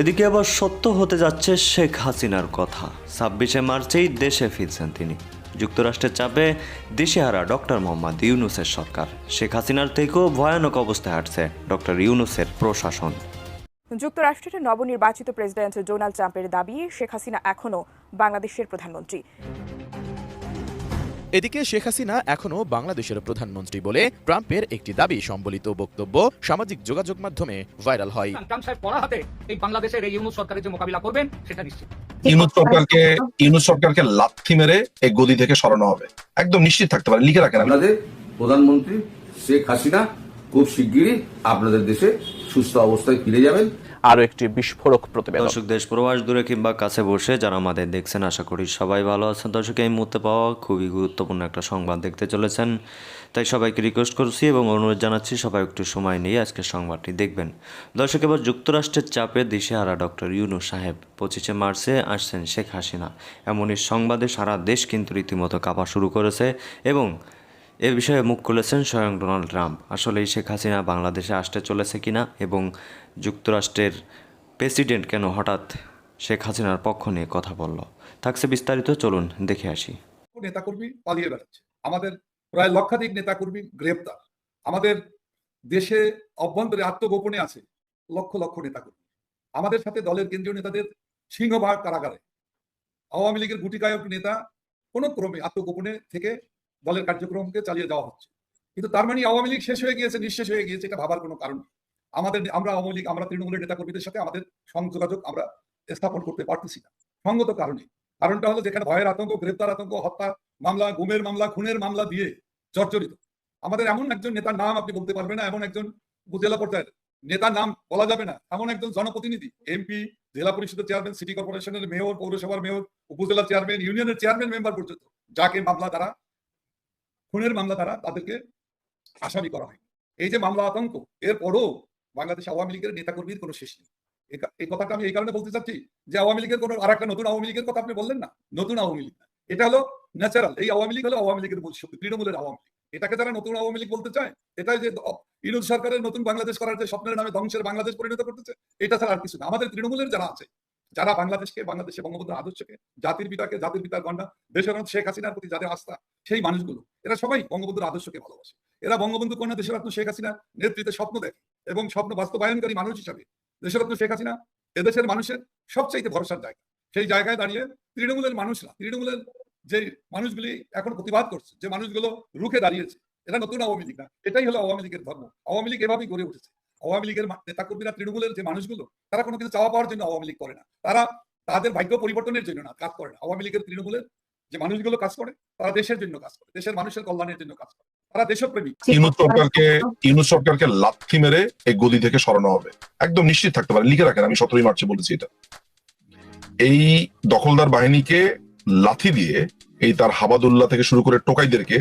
এদিকে আবার সত্য হতে যাচ্ছে শেখ হাসিনার কথা। ছাব্বিশে মার্চেই দেশে ফিরছেন তিনি। যুক্তরাষ্ট্রের চাপে দিশেহারা ডক্টর মোহাম্মদ ইউনুসের সরকার। শেখ হাসিনার থেকেও ভয়ানক অবস্থায় হাঁটছে ডক্টর ইউনুসের প্রশাসন। যুক্তরাষ্ট্রের নবনির্বাচিত প্রেসিডেন্ট ডোনাল্ড ট্রাম্পের দাবি, শেখ হাসিনা এখনও বাংলাদেশের প্রধানমন্ত্রী। এদিকে শেখ হাসিনা এখনও বাংলাদেশের প্রধানমন্ত্রী বলে ট্রাম্পের একটি দাবি সম্বলিত বক্তব্য সামাজিক যোগাযোগ মাধ্যমে ভাইরাল হয়। ট্রাম্প সাহেব পড়া হাতে এই বাংলাদেশের এই ইউনুস সরকারের যে মোকাবিলা করবেন সেটা নিশ্চিত। ইউনুস সরকারকে ইউনুস সরকারকে লাথি মেরে এই গদি থেকে সরানো হবে। একদম নিশ্চিত থাকতে পারে লিখে রাখেন আপনাদের প্রধানমন্ত্রী শেখ হাসিনা খুব শিগগিরই আপনাদের দেশে সুস্থ অবস্থায় ফিরে যাবেন। আরও একটি বিস্ফোরক প্রতিবেদন। দর্শক, দেশ প্রবাস দূরে কিংবা কাছে বসে যারা আমাদের দেখছেন, আশা করি সবাই ভালো আছেন। দর্শক, এই মুহূর্তে পাওয়া খুবই গুরুত্বপূর্ণ একটা সংবাদ দেখতে চলেছেন। তাই সবাইকে রিকোয়েস্ট করছি এবং অনুরোধ জানাচ্ছি, সবাই একটু সময় নিয়ে আজকে সংবাদটি দেখবেন। দর্শক, এবার যুক্তরাষ্ট্রের চাপে দিশেহারা ডক্টর ইউনু সাহেব পঁচিশে মার্চে আসছেন শেখ হাসিনা। এমনই সংবাদে সারা দেশ কিন্তু রীতিমতো কাঁপা শুরু করেছে এবং এ বিষয়ে মুখ খুলেছেন স্বয়ং ডোনাল্ড ট্রাম্প। আসলে এই শেখ হাসিনা বাংলাদেশে আসতে চলেছে কিনা এবং যুক্তরাষ্ট্রের প্রেসিডেন্ট কেন হঠাৎ শেখ হাসিনার পক্ষ নিয়ে কথা বলল, থাকছে বিস্তারিত, চলুন দেখে আসি। নেতাকর্মী পালিয়ে বেড়াচ্ছে। আমাদের প্রায় লক্ষাধিক নেতাকর্মী গ্রেপ্তার। আমাদের দেশে অভ্যন্তরে আত্মগোপনে আছে লক্ষ লক্ষ নেতাকর্মী। আমাদের সাথে দলের কেন্দ্রীয় নেতাদের সিংহভাগ কারাগারে। আওয়ামী লীগের গুটিকায়ক নেতা কোন ক্রমে আত্মগোপনে থেকে দলের কার্যক্রমকে চালিয়ে যাওয়া হচ্ছে। কিন্তু তার মানে আওয়ামী লীগ শেষ হয়ে গিয়েছে, নিঃশেষ হয়ে গিয়েছে, এটা ভাবার কোনো কারণ আমাদের আমরা আওয়ামী লীগ, আমরা তৃণমূলের নেতাকর্মীদের সাথে আমাদের সংযোগাযোগ আমরা স্থাপন করতে পারতেছি না। সঙ্গত কারণে কারণটা হলো যেখানে ভয়ের আতঙ্ক, গ্রেপ্তার আতঙ্ক, হত্যা মামলা, গুমের মামলা, খুনের মামলা দিয়ে জর্জরিত। আমাদের এমন একজন নেতার নাম আপনি বলতে পারবেন না, এমন একজন উপজেলা পর্যায়ের নেতার নাম বলা যাবে না। এমন একজন জনপ্রতিনিধি, এমপি, জেলা পরিষদের চেয়ারম্যান, সিটি কর্পোরেশনের মেয়র, পৌরসভার মেয়র, উপজেলা চেয়ারম্যান, ইউনিয়নের চেয়ারম্যান মেম্বার পর্যন্ত, যাকে মামলা দ্বারা খুনের মামলা দ্বারা তাদেরকে আসামি করা হয়। এই যে মামলা আতঙ্ক, এরপরও বাংলাদেশ আওয়ামী লীগের নেতাকর্মীর কোনো শেষ নেই। এই কথাটা আমি এই কারণে বলতে চাচ্ছি যে আওয়ামী লীগের কোনো আর একটা নতুন আওয়ামী লীগের কথা আপনি বললেন না? নতুন আওয়ামী লীগ এটা হলো ন্যাচারাল এই আওয়ামী লীগ হলো আওয়ামী লীগের মূল শক্তি, তৃণমূলের আওয়ামী লীগ। এটাকে যারা নতুন আওয়ামী লীগ বলতে চায়, এটাই যে দ- সরকারের নতুন বাংলাদেশ করার যে স্বপ্নের নামে ধ্বংসের বাংলাদেশ পরিণত করতেছে, এটা ছাড়া আর কিছু না। আমাদের তৃণমূলের যারা আছে যারা বাংলাদেশকে, বাংলাদেশে বঙ্গবন্ধুর আদর্শকে, জাতির পিতাকে, জাতির পিতার গণ্ডা, দেশের শেখ হাসিনার প্রতি যাদের আস্থা, সেই মানুষগুলো, এরা সবাই বঙ্গবন্ধুর আদর্শকে ভালোবাসে। এরা বঙ্গবন্ধু কন্যা দেশরত্ন শেখ হাসিনা নেতৃত্বে স্বপ্ন দেখে এবং স্বপ্ন বাস্তবায়নকারী মানুষ হিসাবে দেশরত্ন শেখ হাসিনা এদেশের মানুষের সবচাইতে ভরসার জায়গা। সেই জায়গায় দাঁড়িয়ে তৃণমূলের মানুষরা, তৃণমূলের যে মানুষগুলি এখন প্রতিবাদ করছে, যে মানুষগুলো রুখে দাঁড়িয়েছে এটা নতুন আওয়ামী লীগ না, এটাই হলো আওয়ামী লীগের ধর্ম। আওয়ামী লীগ এভাবেই গড়ে উঠেছে। আওয়ামী লীগের নেতাকর্মীরা তৃণমূলের যে মানুষগুলো তারা কোনো কিছু চাওয়া পাওয়ার জন্য আওয়ামী লীগ করে না। তারা তাদের ভাগ্য পরিবর্তনের জন্য না কাজ করে না। আওয়ামী লীগের তৃণমূলের যে মানুষগুলো কাজ করে তারা দেশের জন্য কাজ করে দেশের মানুষের কল্যাণের জন্য কাজ করে। তারা দেশপ্রেমী। ইউনুস সরকারকে ইউনুস সরকারকে লাথি মেরে এই গদি থেকে সরানো হবে। একদম নিশ্চিত থাকতে পারে। লিখে রাখেন আমি সতেরোই মার্চে বলেছি এটা। এই দখলদার বাহিনীকে লাথি দিয়ে এই তার হাবাদুল্লাহ থেকে শুরু করে টোকাইদেরকে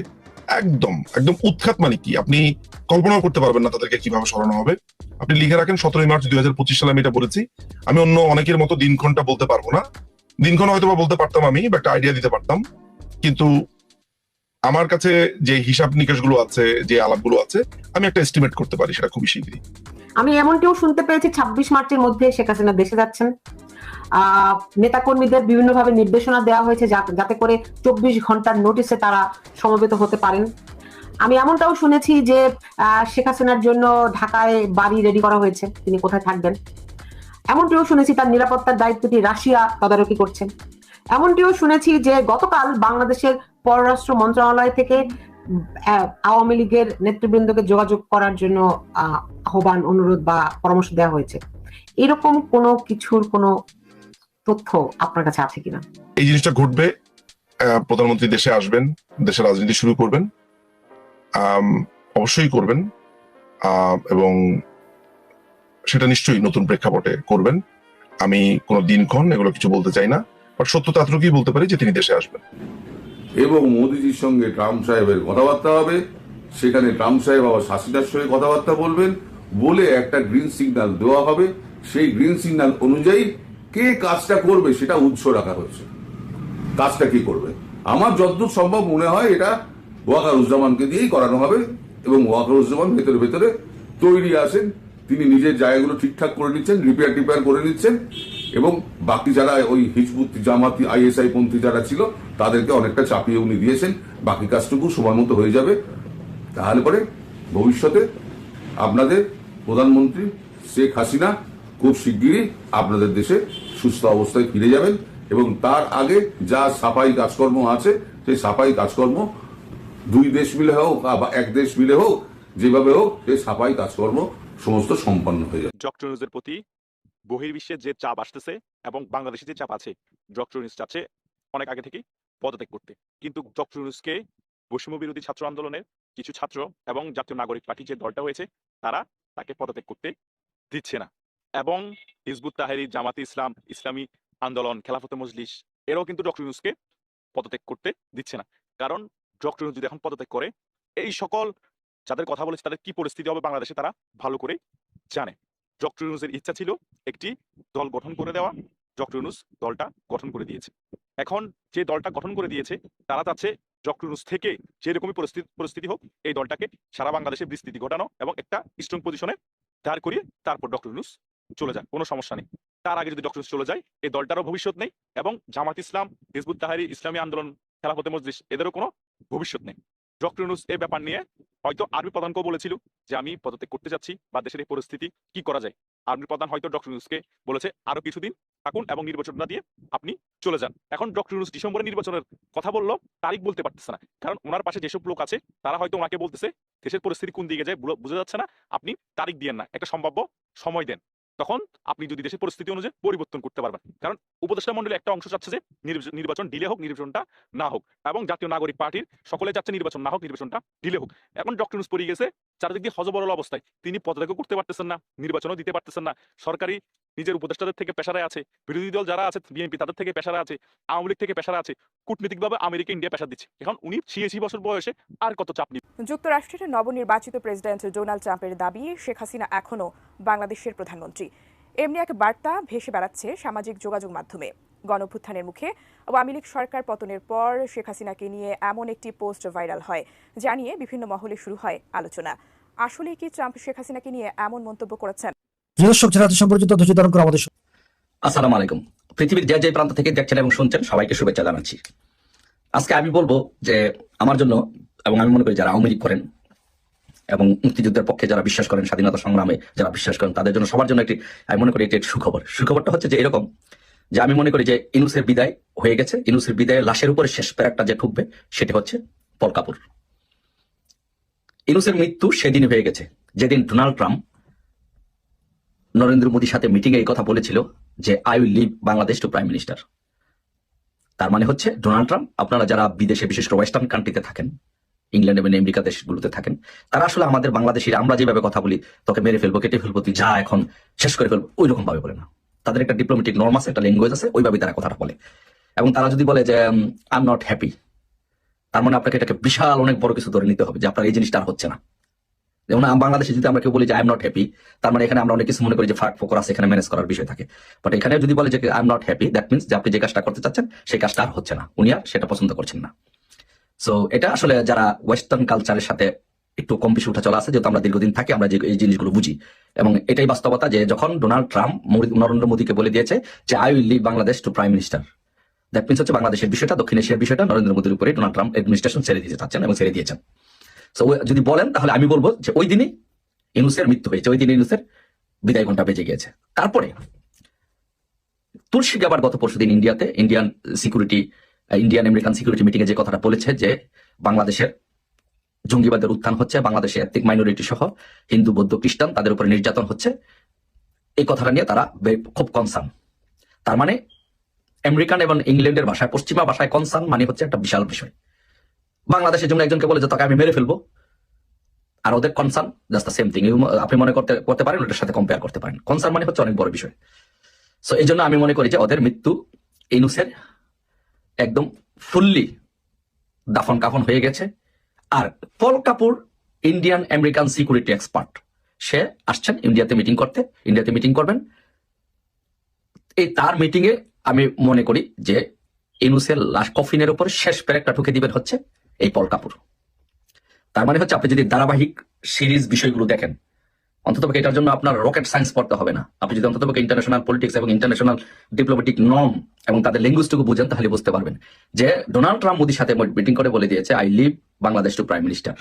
একদম একদম উৎখাত মানে কি? আপনি কল্পনাও করতে পারবেন না তাদেরকে কীভাবে সরানো হবে। আপনি লিখে রাখেন, সতেরোই মার্চ দুই হাজার পঁচিশ সালে আমি এটা বলেছি। আমি অন্য অনেকের মতো দিনক্ষণটা বলতে পারব না। দিনক্ষণ হয়তো বা বলতে পারতাম আমি বা একটা আইডিয়া দিতে পারতাম। কিন্তু আমার কাছে যে হিসাব নিকাশগুলো আছে, যে আলাপগুলো আছে, আমি একটা এস্টিমেট করতে পারি সেটা খুবই শীঘ্রই। আমি এমনটিও শুনতে পেয়েছি ছাব্বিশ মার্চের মধ্যে শেখ হাসিনা দেশে যাচ্ছেন। নেতাকর্মীদের বিভিন্নভাবে নির্দেশনা দেওয়া হয়েছে যাতে করে চব্বিশ ঘণ্টার নোটিসে তারা সমবেত হতে পারেন। আমি এমনটাও শুনেছি যে শেখ হাসিনার জন্য ঢাকায় বাড়ি রেডি করা হয়েছে। তিনি কোথায় থাকবেন? এমনটিও শুনেছি তার নিরাপত্তার দায়িত্বটি রাশিয়া তদারকি করছে। এমনটিও শুনেছি যে গতকাল বাংলাদেশের পররাষ্ট্র মন্ত্রণালয় থেকে আওয়ামী লীগের নেতৃবৃন্দকে যোগাযোগ করার জন্য আহ, আহ্বান অনুরোধ বা পরামর্শ দেওয়া হয়েছে। এরকম কোনো কিছুর কোনো তথ্য আপনার কাছে আছে কিনা? এই জিনিসটা ঘটবে প্রধানমন্ত্রী দেশে আসবেন দেশে রাজনীতি শুরু করবেন অবশ্যই করবেন আহ, এবং সেটা নিশ্চয়ই নতুন প্রেক্ষাপটে করবেন। আমি কোনো দিনক্ষণ এগুলো কিছু বলতে চাই না বাট সত্যতা এতটুকুই বলতে পারি যে তিনি দেশে আসবেন। এবং মোদিজির সঙ্গে ট্রাম্প সাহেবের কথাবার্তা হবে সেখানে ট্রাম্প সাহেব আবার হাসিনার সঙ্গে কথাবার্তা বলবেন বলে একটা গ্রিন সিগন্যাল দেওয়া হবে। সেই গ্রিন সিগন্যাল অনুযায়ী কে কাজটা করবে সেটা উৎস রাখা হচ্ছে কাজটা কি করবে? আমার যতদূর সম্ভব মনে হয় এটা ওয়াকারুজ্জামানকে দিয়েই করানো হবে এবং ওয়াকারুজ্জামান ভেতরে ভেতরে তৈরি আছেন। তিনি নিজের জায়গাগুলো ঠিকঠাক করে নিচ্ছেন রিপেয়ার টিপেয়ার করে নিচ্ছেন এবং বাকি যারা ওই হিজবুত জামাতি, আইএসআই পন্থী যারা ছিল, তাদেরকে অনেকটা চাপিয়ে উনি দিয়েছেন। বাকি কাজটুকু সময় মতো হয়ে যাবে। তাহলে পরে ভবিষ্যতে আপনাদের প্রধানমন্ত্রী শেখ হাসিনা খুব শিগগিরই আপনাদের দেশে সুস্থ অবস্থায় ফিরে যাবেন এবং তার আগে যা সাফাই কাজকর্ম আছে, সেই সাফাই কাজকর্ম দুই দেশ মিলে হোক বা এক দেশ মিলে হোক, যেভাবে হোক, সেই সাফাই কাজকর্ম সমস্ত সম্পন্ন হয়ে যাবে। ডক্টর নিউজের প্রতি বহির্বিশ্বের যে চাপ আসতেছে এবং বাংলাদেশে যে চাপ আছে, ডক্টর নিউজ চাচ্ছে অনেক আগে থেকেই পদত্যাগ করতে। কিন্তু ডক্টর নিউজকে বৈষম্য বিরোধী ছাত্র আন্দোলনের কিছু ছাত্র এবং জাতীয় নাগরিক পার্টি যে দলটা হয়েছে, তারা তাকে পদত্যাগ করতে দিচ্ছে না। এবং হিজবুত তাহেরি জামাতি ইসলাম, ইসলামী আন্দোলন, খেলাফতে মজলিস, এরাও কিন্তু ডক্টর নিউজকে পদত্যাগ করতে দিচ্ছে না। কারণ ডক্টর নিউজ যদি এখন পদত্যাগ করে, এই সকল যাদের কথা বলেছে তাদের কি পরিস্থিতি হবে বাংলাদেশে তারা ভালো করে জানে। ডক্টর ইউনুসের ইচ্ছা ছিল একটি দল গঠন করে দেওয়া ডক্টর ইউনুস দলটা গঠন করে দিয়েছে। এখন যে দলটা গঠন করে দিয়েছে, তারা চাচ্ছে ডক্টর ইউনুস থেকে যেরকমই পরিস্থিতি পরিস্থিতি হোক, এই দলটাকে সারা বাংলাদেশে বিস্তৃতি ঘটানো এবং একটা স্ট্রং পজিশনে দাঁড় করিয়ে তারপর ডক্টর ইউনুস চলে যায় কোনো সমস্যা নেই। তার আগে যদি ডক্টর চলে যায় এই দলটারও ভবিষ্যৎ নেই এবং জামাত ইসলাম, হিজবুত তাহারি, ইসলামী আন্দোলন, খেলাফতে মজলিস, এদেরও কোনো ভবিষ্যৎ নেই। ডক্টর ইউনুস এই ব্যাপার নিয়ে হয়তো আর্মি প্রধানকেও বলেছিল যে, আমি পদত্যাগ করতে যাচ্ছি বা দেশের এই পরিস্থিতি কি করা যায়? আর্মি প্রধান হয়তো ডক্টর ইউনুসকে বলেছে, আরও কিছুদিন থাকুন এবং নির্বাচনটা দিয়ে আপনি চলে যান। এখন ডক্টর ইউনুস ডিসেম্বরে নির্বাচনের কথা বলল, তারিখ বলতে পারতেছে না। কারণ ওনার পাশে যেসব লোক আছে, তারা হয়তো ওনাকে বলতেছে, দেশের পরিস্থিতি কোন দিকে যায়, বুঝা- যাচ্ছে না, আপনি তারিখ দিয়েন না, একটা সম্ভাব্য সময় দেন। তখন আপনি যদি দেশের পরিস্থিতি অনুযায়ী পরিবর্তন করতে পারবেন। কারণ উপদেষ্টা মন্ডলী একটা অংশ চাচ্ছে যে নির্বাচন- ডিলে হোক, নির্বাচনটা না হোক এবং জাতীয় নাগরিক পার্টির সকলে চাচ্ছে নির্বাচন না হোক, নির্বাচনটা ডিলে হোক। এখন ডক্টর নুস পড়ে গেছে, চারিদিক দিয়ে হজবরল অবস্থায়। তিনি পদত্যাগও করতে পারতেছেন না, নির্বাচনও দিতে পারতেছেন না। সরকারি নিজের উপদেষ্টাদের থেকে পেশারায় আছে, বিরোধী দল যারা আছে, বিএনপি তাদের থেকে পেশারা আছে, আওয়ামী লীগ থেকে পেশারা আছে, কূটনীতিকভাবে আমেরিকা, ইন্ডিয়া পেশা দিচ্ছে। এখন উনি ছিয়াশি বছর বয়সে আর কত চাপ নিবে? যুক্তরাষ্ট্রের নবনির্বাচিত প্রেসিডেন্ট ডোনাল্ড ট্রাম্পের দাবি, শেখ হাসিনা এখনও বাংলাদেশের প্রধানমন্ত্রী। এমনি এক বার্তা ভেসে বেড়াচ্ছে সামাজিক যোগাযোগ মাধ্যমে। গণভ্যুত্থানের মুখে আওয়ামী লীগ সরকার পতনের পর শেখ হাসিনাকে নিয়ে এমন একটি পোস্ট ভাইরাল হয় জানিয়ে বিভিন্ন মহলে শুরু হয় আলোচনা। আসলে কি ট্রাম্প শেখ হাসিনাকে নিয়ে এমন মন্তব্য করেছেন? যারা সম্পর্কিত ধৈর্য ধারণ আমাদের আসসালামু আলাইকুম। পৃথিবীর যে যে প্রান্ত থেকে দেখছেন এবং শুনছেন, সবাইকে শুভেচ্ছা জানাচ্ছি। আজকে আমি বলব যে আমার জন্য এবং আমি মনে করি যারা আওয়ামী লীগ করেন এবং মুক্তিযুদ্ধের পক্ষে যারা বিশ্বাস করেন, স্বাধীনতা সংগ্রামে যারা বিশ্বাস করেন, তাদের জন্য সবার জন্য একটি, আমি মনে করি একটি সুখবর। সুখবরটা হচ্ছে যে এরকম যে আমি মনে করি যে ইনুসের বিদায় হয়ে গেছে। ইনুসের বিদায় লাশের উপরে শেষ প্যারাকটা যে ঠুকবে, সেটি হচ্ছে পল কাপুর। ইনুসের মৃত্যু সেদিন হয়ে গেছে। যেদিন ডোনাল্ড ট্রাম্প নরেন্দ্র মোদীর সাথে মিটিংয়ে এই কথা বলেছিল যে I will leave Bangladesh to prime minister তার মানে হচ্ছে, ডোনাল্ড ট্রাম্প, আপনারা যারা বিদেশে, বিশেষ করে ওয়েস্টার্ন কান্ট্রিতে থাকেন, ইংল্যান্ড এবং আমেরিকা দেশগুলোতে থাকেন, তারা আসলে আমাদের বাংলাদেশিরা, আমরা যেভাবে কথা বলি, তোকে মেরে ফেলব, কেটে ফেলব, তুই যা এখন শেষ করে ফেলব ওই রকম ভাবে বলে না। তাদের একটা ডিপ্লোমেটিক নর্মাস একটা ল্যাঙ্গুয়েজ আছে ওইভাবে তারা কথাটা বলে। এবং তারা যদি বলে যে আই এম নট হ্যাপি তার মানে আপনাকে এটাকে বিশাল, অনেক বড় কিছু ধরে নিতে হবে যে, আপনার এই জিনিসটা আর হচ্ছে না। যেমন বাংলাদেশে যদি আমরা কেউ বলি যে আই এম নট হ্যাপি তার মানে এখানে আমরা অনেক কিছু মনে করি যে ফাঁক ফোকর আছে। এখানে ম্যানেজ করার বিষয় থাকে। বাট এখানে যদি বলে যে I am not happy that means যে, আপনি যে কাজটা করতে চাচ্ছেন, সেই কাজটা আর হচ্ছে না। উনি আর সেটা পছন্দ করছেন না। সো এটা আসলে যারা ওয়েস্টার্ন কালচারের সাথে একটু কম বেশি উঠা চলা আছে, যেহেতু আমরা দীর্ঘদিন থাকি, আমরা এই জিনিসগুলো বুঝি। এবং এটাই বাস্তবতা যে, যখন ডোনাল্ড ট্রাম্প নরেন্দ্র মোদীকে বলে দিয়েছে যে I will leave Bangladesh to prime minister that means হচ্ছে বাংলাদেশের বিষয়টা, দক্ষিণ এশিয়ার বিষয়টা, নরেন্দ্র মোদীর উপরে ডোনাল্ড ট্রাম্প অ্যাডমিনিস্ট্রেশন ছেড়ে দিতে চাচ্ছেন এবং ছেড়ে দিয়েছেন। যদি বলেন, তাহলে আমি বলব যে ওই দিনই ইনুসের মৃত্যু হয়েছে, ওই দিন ইনুসের বিদায় ঘণ্টা বেজে গিয়েছে। তারপরে তুলসী আবার গত পরশুদিন ইন্ডিয়াতে Indian security Indian American security meeting এ যে কথাটা বলেছে যে বাংলাদেশের জঙ্গিবাদের উত্থান হচ্ছে, বাংলাদেশে এথনিক মাইনরিটি সহ হিন্দু, বৌদ্ধ, খ্রিস্টান তাদের উপরে নির্যাতন হচ্ছে, এই কথাটা নিয়ে তারা খুব কনসার্ন তার মানে আমেরিকান এবং ইংল্যান্ডের ভাষায়, পশ্চিমা ভাষায় কনসার্ন মানে হচ্ছে একটা বিশাল বিষয়। বাংলাদেশের জন্য একজনকে বলে যে, তাকে আমি মেরে ফেলব। আর ওদের concern just the same thing আপনি মনে করতে করতে পারেন, ওটার সাথে কম্পেয়ার করতে পারেন। কনসার্ন মানে হচ্ছে অনেক বড় বিষয়। সো এই জন্য আমি মনে করি যে, ওদের মৃত্যু ইনুসের একদম ফুললি দাফন কাফন হয়ে গেছে। আর Paul Kapoor Indian American security expert সে আসছেন ইন্ডিয়াতে মিটিং করতে। ইন্ডিয়াতে মিটিং করবেন। এই তার মিটিংয়ে আমি মনে করি যে, ইনুসের লাশ কফিনের উপর শেষ প্যারেকটা ঠুকে দিবেন হচ্ছে। এই পল কাপুর। তার মানে হচ্ছে আপনি যদি ধারাবাহিক সিরিজ বিষয়গুলো দেখেন অন্ততপক্ষে এটার জন্য আপনার রকেট সায়েন্স পড়তে হবে না। আপনি যদি অন্ততপক্ষে ইন্টারন্যাশনাল পলিটিক্স এবং ইন্টারন্যাশনাল ডিপ্লোমেটিক নর্ম এবং তাদের ল্যাঙ্গুয়েজটুকু বুঝেন, তাহলে বুঝতে পারবেন যে ডোনাল্ড ট্রাম্প মোদির সাথে মিটিং করে বলে দিয়েছে I leave Bangladesh to prime minister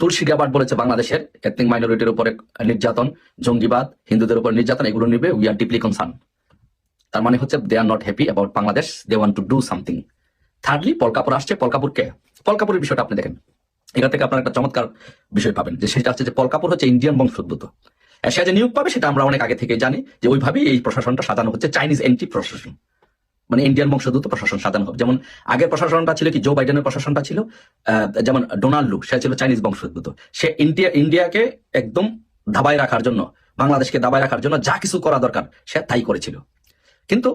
Tulsi Gabbard বলেছে বাংলাদেশের এথনিক মাইনরিটির উপরে নির্যাতন, জঙ্গিবাদ, হিন্দুদের উপর নির্যাতন, এগুলো নিবে উই আর ডিপলি কনসার্ন তার মানে হচ্ছে they are not happy about Bangladesh they want to do something thirdly পলকাপুর আসছে। পলকাপুরকে পলকাপুরের বিষয়টা আপনি দেখেন। এটা থেকে আপনার একটা চমৎকার বিষয় পাবেন যে সেটা হচ্ছে যে পলকাপুর হচ্ছে ইন্ডিয়ান বংশোদ্ভূত। সে যে নিয়োগ পাবে সেটা আমরা অনেক আগে থেকে জানি যে ওইভাবেই এই প্রশাসনটা সাজানো হচ্ছে চাইনিজ এন্টি প্রশাসন মানে ইন্ডিয়ান বংশোদ্ভূত প্রশাসন সাজানো হবে। যেমন আগের প্রশাসনটা ছিল কি জো বাইডেনের প্রশাসনটা ছিল যেমন ডোনাল্ড লু সে ছিল চাইনিজ বংশোদ্ভূত। সে ইন্ডিয়া ইন্ডিয়াকে একদম দাবায় রাখার জন্য, বাংলাদেশকে দাবায় রাখার জন্য যা কিছু করা দরকার, সে তাই করেছিল। কিন্তু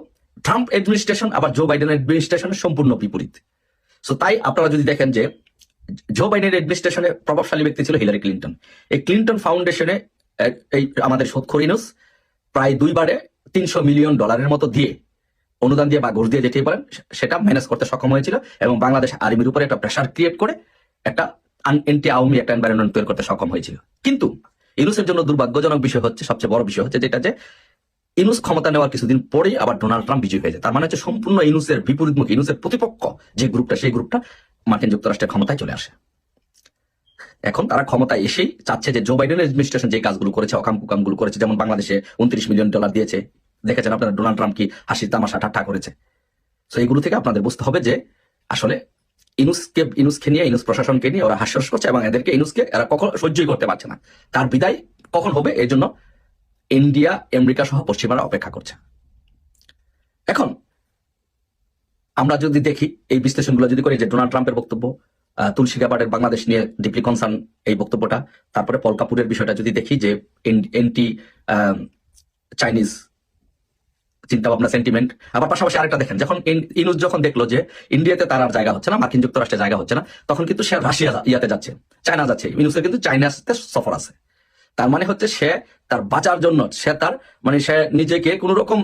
ট্রাম্প অ্যাডমিনিস্ট্রেশন আবার জো বাইডেন অ্যাডমিনিস্ট্রেশনের সম্পূর্ণ বিপরীত। সো তাই আপনারা যদি দেখেন যে জো বাইডেনের অ্যাডমিনিস্ট্রেশনে প্রভাবশালী ব্যক্তি ছিল হিলারি ক্লিন্টন এই ক্লিন্টন ফাউন্ডেশনে এই আমাদের সুদখোর ইনুস প্রায় দুইবারে তিনশো মিলিয়ন ডলারের মতো দিয়ে অনুদান দিয়ে বা ঘুষ দিয়ে যেতেই পারেন সেটা ম্যানেজ করতে সক্ষম হয়েছিল এবং বাংলাদেশ আর্মির উপরে একটা প্রেশার ক্রিয়েট করে একটা এন্টি আওয়ামী একটা এনভায়রনমেন্ট তৈরি করতে সক্ষম হয়েছিল। কিন্তু ইনুসের জন্য দুর্ভাগ্যজনক বিষয় হচ্ছে, সবচেয়ে বড় বিষয় হচ্ছে যেটা যে ইনুস ক্ষমতা নেওয়ার কিছুদিন পরেই আবার ডোনাল্ড ট্রাম্প বিজয়ী হয়ে যায়। তার মানে হচ্ছে সম্পূর্ণ ইনুসের বিপরীতমুখী, ইনুসের প্রতিপক্ষ যে গ্রুপটা, সেই গ্রুপটা মার্কিন যুক্তরাষ্ট্রের ক্ষমতায় চলে আসে। এখন তারা ক্ষমতায় এসেই চাচ্ছে যে জো বাইডেনের অ্যাডমিনিস্ট্রেশন যে কাজগুলো করেছে অকাম কুকামগুলো করেছে, যেমন বাংলাদেশে উনত্রিশ মিলিয়ন ডলার দিয়েছে। দেখেছেন আপনারা ডোনাল্ড ট্রাম্প কি হাসির তামাশা, ঠাট্টা করেছে? তো এইগুলো থেকে আপনাদের বুঝতে হবে যে আসলে ইনুসকে ইনুসকে নিয়ে, ইনুস প্রশাসনকে নিয়ে ওরা হাস্যরস করছে এবং এদেরকে ইনুসকে এরা কখন সহ্যই করতে পারছে না। তার বিদায় কখন হবে? এই জন্য ইন্ডিয়া, আমেরিকা সহ পশ্চিমারা অপেক্ষা করছে। এখন, আমরা যদি দেখি, এই বিশ্লেষণগুলো যদি করি যে ডোনাল্ড ট্রাম্পের বক্তব্য তুলসী গাবার্ডের বাংলাদেশ নিয়ে ডিপলি কনসার্ন এই বক্তব্যটা, তারপরে পল কাপুরের বিষয়টা যদি দেখি যে এন্টি চাইনিজ চিন্তা ভাবনা সেন্টিমেন্ট, আবার পাশাপাশি আরেকটা দেখেন, যখন ইনুজ যখন দেখল যে ইন্ডিয়াতে তার আর জায়গা হচ্ছে না, মার্কিন যুক্তরাষ্ট্রে জায়গা হচ্ছে না, তখন কিন্তু সে রাশিয়া, ইয়াতে যাচ্ছে, চায়না যাচ্ছে, ইনুসের কিন্তু চাইনাতে সফর আছে। তার মানে হচ্ছে সে তার বাঁচার জন্য, সে তার মানে সে নিজেকে কোন রকম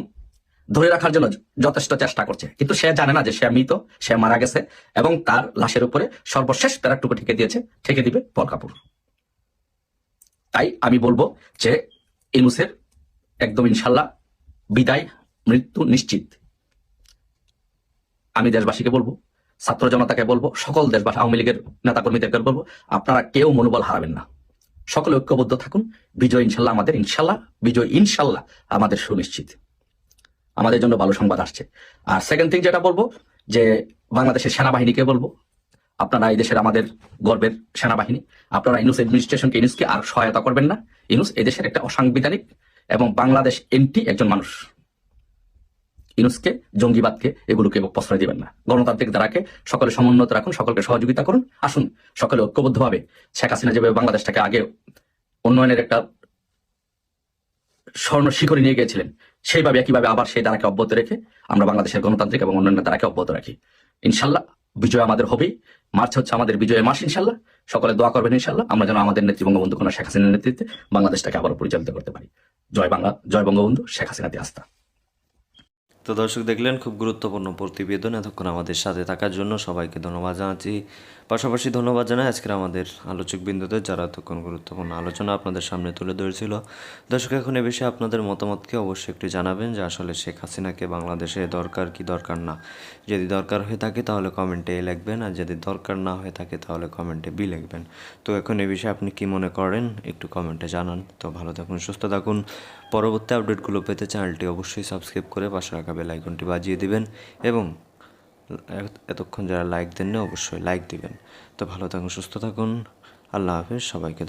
ধরে রাখার জন্য যথেষ্ট চেষ্টা করছে। কিন্তু সে জানে না যে সে মৃত, সে মারা গেছে, এবং তার লাশের উপরে সর্বশেষ প্যারাটুকু ঠেকে দিয়েছে, ঠেকে দিবে পল কাপুর। তাই আমি বলব যে ইনুসের একদম ইনশাল্লাহ বিদায়, মৃত্যু নিশ্চিত। আমি দেশবাসীকে বলব, ছাত্র জনতাকে বলব, সকল দেশবাসী, আওয়ামী লীগের নেতাকর্মীদেরকে বলব, আপনারা কেউ মনোবল হারাবেন না। সকলে ঐক্যবদ্ধ থাকুন। বিজয় ইনশাল্লাহ আমাদের, ইনশাল্লাহ বিজয় ইনশাল্লাহ আমাদের সুনিশ্চিত। আমাদের জন্য ভালো সংবাদ আসছে। আর সেকেন্ড থিং যেটা বলব, যে বাংলাদেশের সেনাবাহিনীকে বলব, আপনারা এই দেশের আমাদের গর্বের সেনাবাহিনী। আপনারা ইনুস অ্যাডমিনিস্ট্রেশনকে ইনুসকে আর সহায়তা করবেন না। ইনুস এদেশের একটা অসাংবিধানিক এবং বাংলাদেশ এমটি একজন মানুষ। ইনুসকে জঙ্গিবাদকে এগুলোকে প্রশ্রয় দিবেন না। গণতান্ত্রিক ধারাকে সকলে সমুন্নত রাখুন, সকলকে সহযোগিতা করুন। আসুন, সকলে ঐক্যবদ্ধভাবে শেখ হাসিনা যেভাবে বাংলাদেশটাকে আগে উন্নয়নের একটা স্বর্ণ শিখরে নিয়ে গিয়েছিলেন, সেইভাবে একইভাবে আবার সেই ধারাকে অব্যাহত রেখে আমরা বাংলাদেশের গণতান্ত্রিক এবং উন্নয়নের ধারাকে অব্যাহত রাখি। ইনশাল্লাহ, বিজয় আমাদের হবেই। মার্চ হচ্ছে আমাদের বিজয়ের মাস, ইনশাল্লাহ। সকলে দোয়া করবেন, ইনশাল্লাহ। আমরা যেন আমাদের নেত্রী বঙ্গবন্ধু কন্যা শেখ হাসিনার নেতৃত্বে বাংলাদেশটাকে আবারও পরিচালিত করতে পারি। জয় বাংলা, জয় বঙ্গবন্ধু, শেখ হাসিনাতে আস্থা। তো দর্শক দেখলেন খুব গুরুত্বপূর্ণ প্রতিবেদন এতক্ষণ আমাদের সাথে থাকার জন্য সবাইকে ধন্যবাদ জানাচ্ছি। পাশাপাশি ধন্যবাদ জানাই আজকের আমাদের আলোচক বিন্দুদের যারা এতক্ষণ গুরুত্বপূর্ণ আলোচনা আপনাদের সামনে তুলে ধরেছিল। দর্শক, এখন এ বিষয়ে আপনাদের মতামতকে অবশ্যই একটু জানাবেন যে আসলে শেখ হাসিনাকে বাংলাদেশে দরকার কি দরকার না। যদি দরকার হয়ে থাকে তাহলে কমেন্টে এ লিখবেন, আর যদি দরকার না হয়ে থাকে তাহলে কমেন্টে বি লিখবেন। তো এখন এ বিষয়ে আপনি কি মনে করেন একটু কমেন্টে জানান। তো ভালো থাকুন, সুস্থ থাকুন। পরবর্তী আপডেটগুলো পেতে চ্যানেলটি অবশ্যই সাবস্ক্রাইব করে পাশে রাখা বেল আইকনটি বাজিয়ে দিবেন এবং এতক্ষণ যারা লাইক দেননি, অবশ্যই লাইক দিবেন। তো ভালো থাকুন, সুস্থ থাকুন। আল্লাহ হাফেজ, সবাইকে